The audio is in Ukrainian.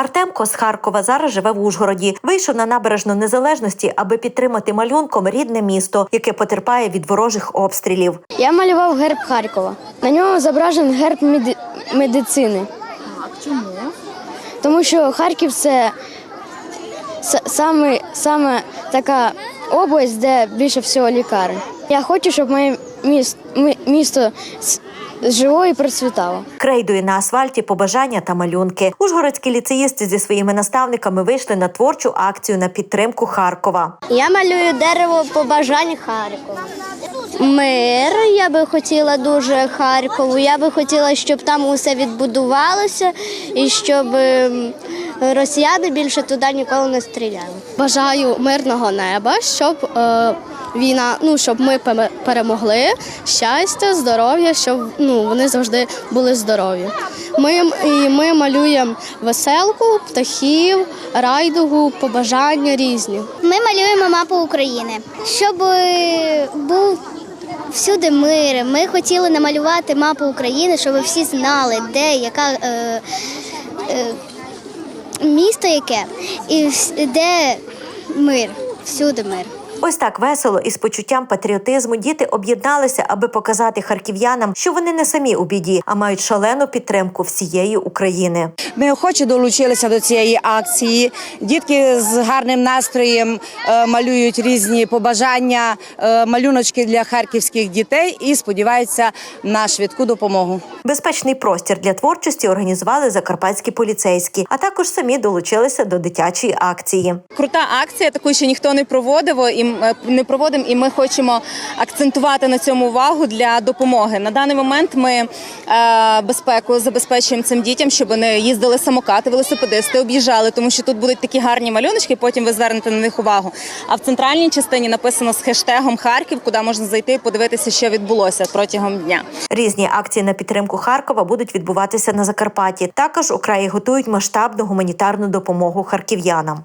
Артемко з Харкова зараз живе в Ужгороді. Вийшов на набережну незалежності, аби підтримати малюнком рідне місто, яке потерпає від ворожих обстрілів. Я малював герб Харкова. На ньому зображений герб меди- медицини. Чому? Тому що Харків це саме, саме така область, де більше всього лікарень. Я хочу, щоб моє міс- місто с- жило і процвітало. Крейдує на асфальті побажання та малюнки. Ужгородські ліцеїсти зі своїми наставниками вийшли на творчу акцію на підтримку Харкова. Я малюю дерево побажань Харкова. Мир, я би хотіла дуже Харкову. Я би хотіла, щоб там усе відбудувалося і щоб ем, росіяни більше туди ніколи не стріляли. Бажаю мирного неба, щоб е, війна, ну щоб ми перемогли, щастя, здоров'я, щоб ну вони завжди були здорові. Ми і ми малюємо веселку, птахів, райдугу, побажання різні. Ми малюємо мапу України, щоб е, був всюди мир. Ми хотіли намалювати мапу України, щоб всі знали, де яка. Е, е, Місто яке і де мир, всюди мир. Ось так весело і з почуттям патріотизму діти об'єдналися, аби показати харків'янам, що вони не самі у біді, а мають шалену підтримку всієї України. Ми охоче долучилися до цієї акції. Дітки з гарним настроєм е, малюють різні побажання, е, малюночки для харківських дітей і сподіваються на швидку допомогу. Безпечний простір для творчості організували закарпатські поліцейські, а також самі долучилися до дитячої акції. Крута акція, таку ще ніхто не проводив і е, не проводимо, і ми хочемо акцентувати на цьому увагу для допомоги. На даний момент ми е, безпеку забезпечуємо цим дітям, щоб вони їздили самокати, велосипедисти, об'їжджали, тому що тут будуть такі гарні малюночки. Потім ви звернете на них увагу. А в центральній частині написано з хештегом Харків, куди можна зайти і подивитися, що відбулося протягом дня. Різні акції на підтримку Харкова будуть відбуватися на Закарпатті. Також у краї готують масштабну гуманітарну допомогу харків'янам.